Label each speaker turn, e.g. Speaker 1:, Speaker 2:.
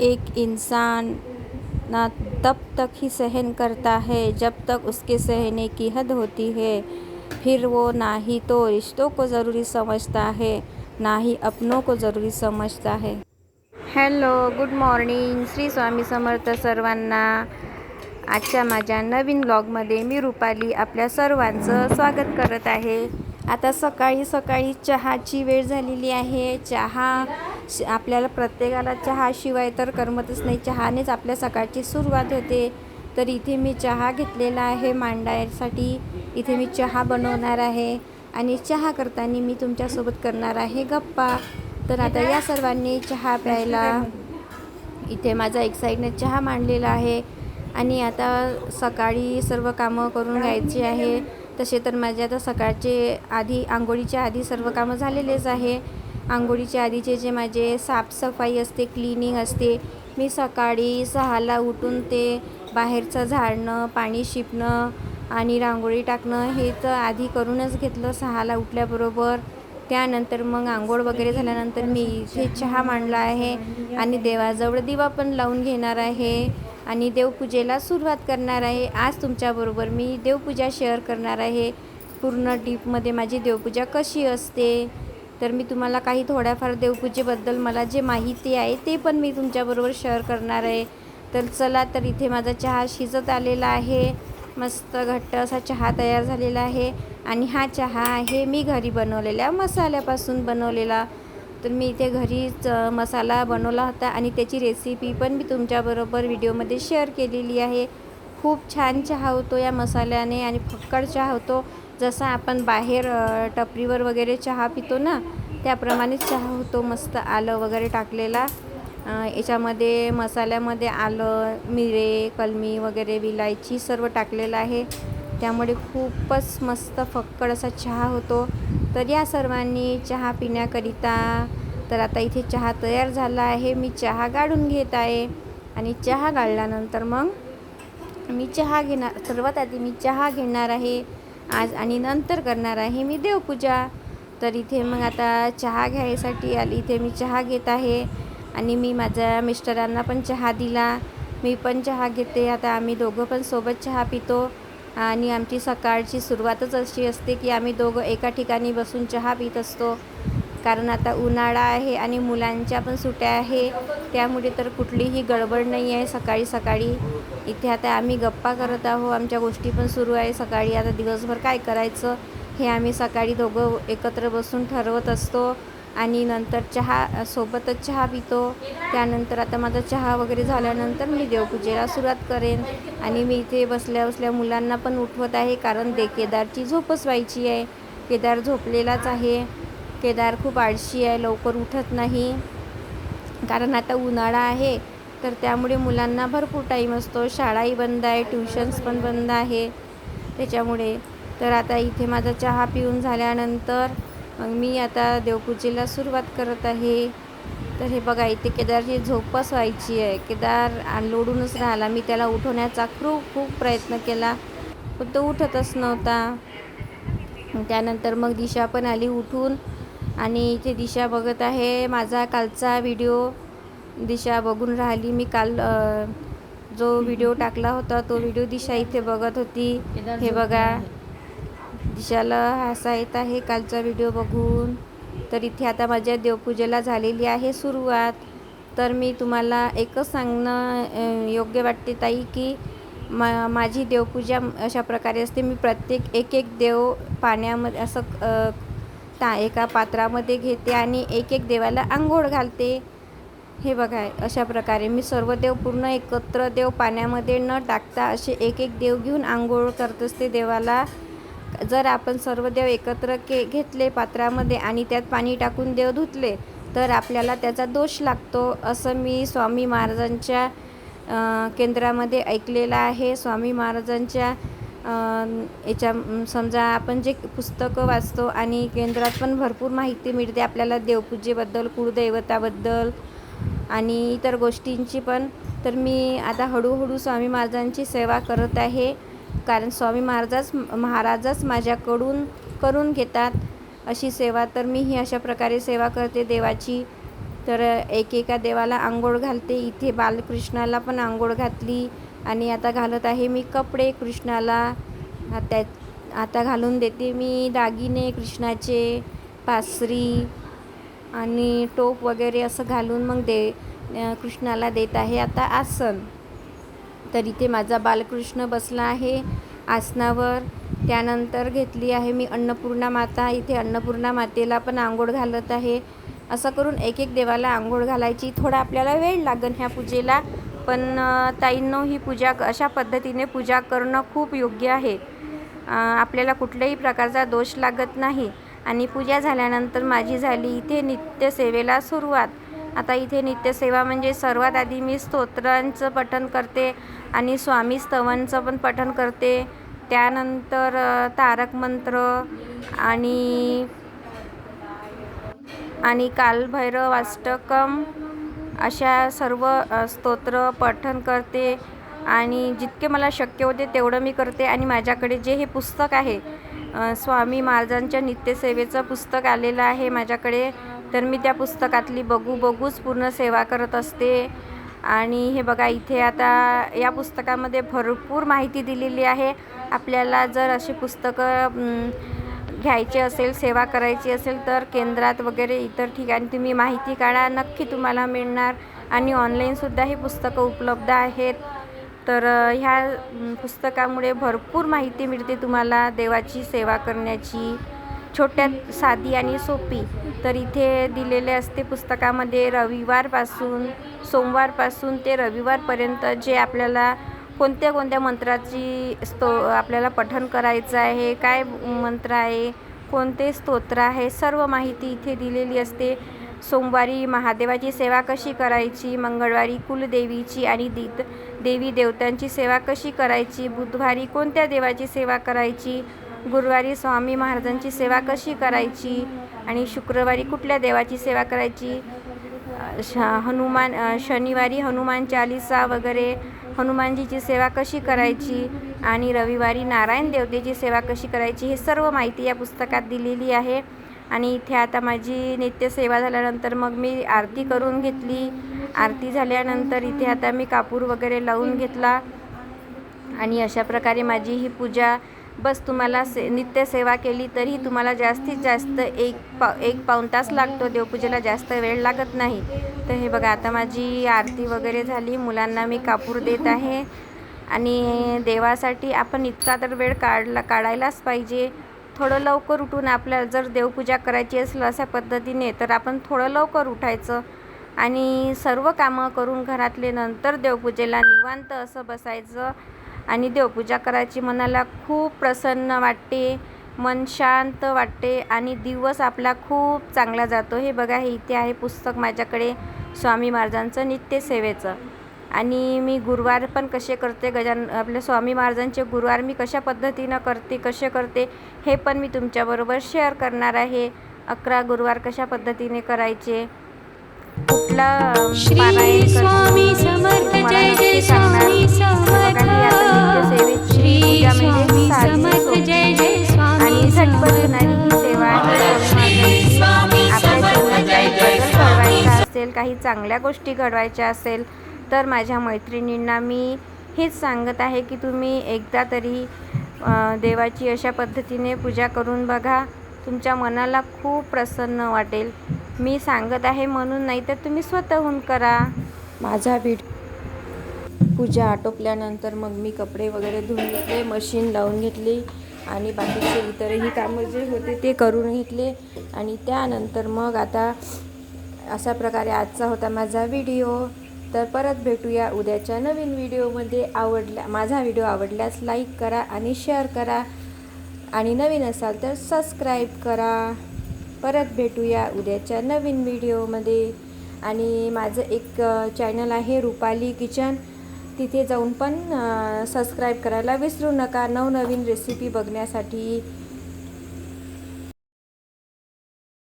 Speaker 1: एक इंसान ना तब तक ही सहन करता है जब तक उसके सहने की हद होती है। फिर वो ना ही तो रिश्तों को ज़रूरी समझता है ना ही अपनों को ज़रूरी समझता है। Hello good morning Shri Swami Samarth सर्वांना. आजच्या माझ्या नवीन ब्लॉगमध्ये मी रुपाली आपल्या सर्वांचं स्वागत करत आहे. आता सकाळी सकाळी चहाची वेळ झालेली आहे. चहा श- आपल्याला प्रत्येकाला चहाशिवाय तर करमतच नाही. चहानेच आपल्या सकाळची सुरुवात होते. तर इथे मी चहा घेतलेला आहे मांडायसाठी. इथे मी चहा बनवणार आहे. आणि चहा करताना मी तुमच्यासोबत करणार आहे गप्पा. तर आता या सर्वांनी चहा प्यायला इथे माझा एक साईडने चहा मांडलेला आहे. आणि आता सकाळी सर्व कामं करून घ्यायची आहे. तसे तर माझे आता सकाळचे आधी आंघोळीच्या आधी सर्व कामं झालेलेच आहे. आंघोळीच्या आधीचे जे माझे साफसफाई असते क्लिनिंग असते मी सकाळी सहाला उठून ते बाहेरचं झाडणं पाणी शिपणं आणि रांगोळी टाकणं हे तर आधी करूनच घेतलं सहाला उठल्याबरोबर. त्यानंतर मग आंघोळ वगैरे झाल्यानंतर मी इथे चहा मांडला आहे आणि देवाजवळ दिवा पण लावून घेणार आहे आणि देवपूजेला सुरुवात करणार आहे. आज तुमच्याबरोबर मी देवपूजा शेअर करणार आहे. पूर्ण डीपमध्ये माझी देवपूजा कशी असते? तर मी तुम्हाला काही थोड्याफार देवपूजेबद्दल मला जे माहिती आहे ते पण मी तुमच्याबरोबर शेअर करणार आहे. तर चला तर इथे माझा चहा शिजत आलेला आहे. मस्त घट्ट असा चहा तयार झालेला आहे. आणि हा चहा आहे मी घरी बनवलेल्या मसाल्यापासून बनवलेला. तर मी इथे घरीच मसाला बनवला होता आणि त्याची रेसिपी पण मी तुमच्याबरोबर व्हिडिओमध्ये शेअर केलेली आहे. खूप छान चहा होतो या मसाल्याने आणि फक्कड चहा होतो. जसं आपण बाहेर टपरीवर वगैरे चहा पितो ना त्याप्रमाणेच चहा होतो मस्त आलं वगैरे टाकलेला. याच्यामध्ये मसाल्यामध्ये आलं मिरे कलमी वगैरे विलायची सर्व टाकलेलं आहे. त्यामुळे खूपच मस्त फक्कड असा चहा होतो. तर या सर्वांनी चहा पिण्याकरिता तर आता इथे चहा तयार झाला आहे. मी चहा गाळून घेत आहे आणि चहा गाळल्यानंतर मग मी चहा घेणार सर्वात आधी मी चहा घेणार आहे. आज आणि नंतर करणार आहे. मी देवपूजा. तर इथे मग आता चहा घ्यायसाठी आली. इथे मी चहा घेत आहे. आणि मी माझ्या मिस्टरांना पण चहा दिला. मी पण चहा घेते. आता आम्ही दोघं पण सोबत चहा पितो. आणि आमची सकाळची सुरुवातच अशी असते की आम्ही दोघं एका ठिकाणी बसून चहा पित असतो. कारण आता उन्हाळा आहे आणि मुलांच्या पण सुट्या आहे. त्यामुळे तर कुठलीही गडबड नाही आहे सकाळी सकाळी. इथे आता आम्ही गप्पा करत आहो आमच्या गोष्टी पण सुरू आहे सकाळी. आता दिवसभर काय करायचं हे आम्ही सकाळी दोघं एकत्र बसून ठरवत असतो. आणि नंतर चहा सोबतच चहा पितो. त्यानंतर आता माझा चहा वगैरे झाल्यानंतर मी देवपूजेला सुरुवात करेन. आणि मी इथे बसल्या बसल्या मुलांना पण उठवत आहे कारण दे केदारची झोपच व्हायची आहे. केदार झोपलेलाच आहे. केदार खूप आळशी आहे लवकर उठत नाही. कारण आता उन्हाळा आहे. तर त्यामुळे मुलांना भरपूर टाईम असतो. शाळाही बंद आहे ट्युशन्स पण बंद आहे. त्याच्यामुळे तर आता इथे माझा चहा पिऊन झाल्यानंतर मग मी आता देवपूजेला सुरुवात करत आहे. तर हे बघा इथे केदारची झोपच व्हायची आहे. केदार लोडूनच राहिला. मी त्याला उठवण्याचा खूप खूप प्रयत्न केला. पण तो उठतच नव्हता. त्यानंतर मग दिशा पण आली उठून. आणि इथे दिशा बघत आहे. माझा कालचा व्हिडिओ दिशा बघून राहिली. मी काल जो व्हिडिओ टाकला होता तो व्हिडिओ दिशा इथे बघत होती. हे बघा. दिशाला हसा येत आहे कालचा व्हिडिओ बघून. तर इथे आता माझ्या देवपूजेला झालेली आहे सुरुवात. तर मी तुम्हाला एकच सांगणं योग्य वाटते ताई की मा माझी देवपूजा अशा प्रकारे असते. मी प्रत्येक एक एक देव पाण्यामध्ये असं ता एका पात्रामध्ये घेते आणि एक एक देवाला आंघोळ घालते. हे बघा अशा प्रकारे मी सर्व देव पूर्ण एकत्र देव पाण्यामध्ये न टाकता असे एक एक देव घेऊन आंघोळ करत असते देवाला. जर आपण सर्व देव एकत्र के घेतले पात्रामध्ये आणि त्यात पाणी टाकून देव धुतले तर आपल्याला त्याचा दोष लागतो असं मी स्वामी महाराजांच्या केंद्रामध्ये ऐकलेलं आहे. स्वामी महाराजांच्या याच्या समजा आपण जे पुस्तकं वाचतो आणि केंद्रात पण भरपूर माहिती मिळते आपल्याला देवपूजेबद्दल कुळदैवताबद्दल. आणि इतर गोष्टींची पण. तर मी आता हळूहळू स्वामी महाराजांची सेवा करत आहे. कारण स्वामी महाराजच महाराजच माझ्याकडून करून घेतात अशी सेवा. तर मी ही अशा प्रकारे सेवा करते देवाची. तर एकेका देवाला आंघोळ घालते. इथे बालकृष्णाला पण आंघोळ घातली. आणि आता घालत आहे मी कपडे कृष्णाला. त्या आता घालून देते मी दागिने कृष्णाचे पासरी. आणि टोप वगैरे असं घालून मग दे कृष्णाला देत आहे. आता आसन. तर इथे माझा बालकृष्ण बसला आहे आसनावर. त्यानंतर घेतली आहे मी अन्नपूर्णा माता. इथे अन्नपूर्णा मातेला पण आंघोळ घालत आहे. असं करून एक एक देवाला आंघोळ घालायची. थोडा आपल्याला वेळ लागन ह्या पूजेला. पण ताईंनो ही पूजा अशा पद्धतीने पूजा करणं खूप योग्य आहे. आपल्याला कुठल्याही प्रकारचा दोष लागत नाही. आणि पूजा झाल्यानंतर माझी झाली इथे नित्यसेवेला सुरुवात. आता इथे नित्यसेवा म्हणजे सर्वात आधी मी स्तोत्रांचं पठण करते आणि स्वामी स्तवनचं पण पठण करते. त्यानंतर तारक मंत्र आणि आणि कालभैरव अष्टकम अशा सर्व स्तोत्र पठण करते. आणि जितके मला शक्य होते तेवढं मी करते आणि माझ्याकडे जे हे पुस्तक आहे स्वामी महाराजांच्या नित्यसेवेचं पुस्तक आलेलं आहे माझ्याकडे. तर मी त्या पुस्तकातली बघू बघूच पूर्ण सेवा करत असते. आणि हे बघा इथे आता या पुस्तकामध्ये भरपूर माहिती दिलेली आहे. आपल्याला जर अशी पुस्तकं घ्यायची असेल सेवा करायची असेल तर केंद्रात वगैरे इतर ठिकाणी तुम्ही माहिती काढा. नक्की तुम्हाला मिळणार. आणि ऑनलाईनसुद्धा ही पुस्तकं उपलब्ध आहेत. तर ह्या पुस्तकामुळे भरपूर माहिती मिळते तुम्हाला देवाची सेवा करण्याची. छोट्यात साधी आणि सोपी. तर इथे दिलेले असते पुस्तकामध्ये रविवारपासून सोमवारपासून ते रविवारपर्यंत जे आपल्याला कोणत्या कोणत्या मंत्राची स्तो आपल्याला पठण करायचं आहे काय मंत्र आहे कोणते स्तोत्र आहे सर्व माहिती इथे दिलेली असते. सोमवारी महादेवाची सेवा कशी करायची मंगळवारी कुलदेवीची आणि दीत देवी देवतांची सेवा कशी करायची? बुधवारी कोणत्या देवाची सेवा करायची? गुरुवारी स्वामी महाराजांची सेवा कशी करायची? आणि शुक्रवारी कुठल्या देवाची सेवा करायची? श हनुमान शनिवारी हनुमान चालिसा वगैरे हनुमानजीची सेवा कशी करायची? आणि रविवारी नारायण देवतेची सेवा कशी करायची? हे सर्व माहिती या पुस्तकात दिलेली आहे. आणि इथे आता माझी नित्यसेवा झाल्यानंतर मग मी आरती करून घेतली. आरती झाल्यानंतर इथे आता मी कापूर वगैरे लावून घेतला. आणि अशा प्रकारे माझी ही पूजा बस तुम्हाला से नित्यसेवा केली तरी तुम्हाला जास्तीत जास्त एक पा एक पाऊण तास लागतो. देवपूजेला जास्त वेळ लागत नाही. तर हे बघा आता माझी आरती वगैरे झाली. मुलांना मी कापूर देत आहे. आणि देवासाठी आपण इतका तर वेळ काढला काढायलाच पाहिजे. थोडं लवकर उठून आपल्याला जर देवपूजा करायची असेल अशा पद्धतीने तर आपण थोडं लवकर उठायचं आणि सर्व कामं करून घरातले नंतर देवपूजेला निवांत असं बसायचं आणि देवपूजा करायची मनाला खूप प्रसन्न वाटते मन शांत वाटते आणि दिवस आपला खूप चांगला जातो. हे बघा हे इथे आहे पुस्तक माझ्याकडे. स्वामी महाराजांचं नित्यसेवेचं. आणि मी गुरुवार पण कसे करते गजान आपल्या स्वामी महाराजांचे गुरुवार मी कशा पद्धतीनं करते कसे करते हे पण मी तुमच्याबरोबर शेअर करणार आहे अकरा गुरुवार कशा पद्धतीने करायचे कुठला पारायण सांगणार. म्हणजे आणि झटपट होणारी ही सेवा. आपल्या जीवनात काही बदल घडवायचा असेल काही चांगल्या गोष्टी घडवायच्या असेल तर माझ्या मैत्रिणींना मी हेच सांगत आहे की तुम्ही एकदा तरी देवाची अशा पद्धतीने पूजा करून बघा. तुमच्या मनाला खूप प्रसन्न वाटेल. मी सांगत आहे म्हणून नाही तर तुम्ही स्वतःहून करा. माझा व्हिडिओ पूजा आटोपल्यानंतर मग मी कपडे वगैरे धुवून घेतले मशीन लावून घेतली आणि बाकीचे इतरही कामं जे होते ते करून घेतले. आणि त्यानंतर मग आता अशा प्रकारे आजचा होता माझा व्हिडिओ तर परत भेटूया उद्याच्या नवीन व्हिडिओमध्ये. आवडल्या माझा व्हिडिओ आवडल्यास लाईक करा आणि शेअर करा. आणि नवीन असाल तर सबस्क्राईब करा. परत भेटूया उद्याच्या नवीन व्हिडिओमध्ये. आणि माझं एक चॅनल आहे रुपाली किचन. तिथे जाऊन पण सबस्क्राईब करायला विसरू नका. नवनवीन रेसिपी बघण्यासाठी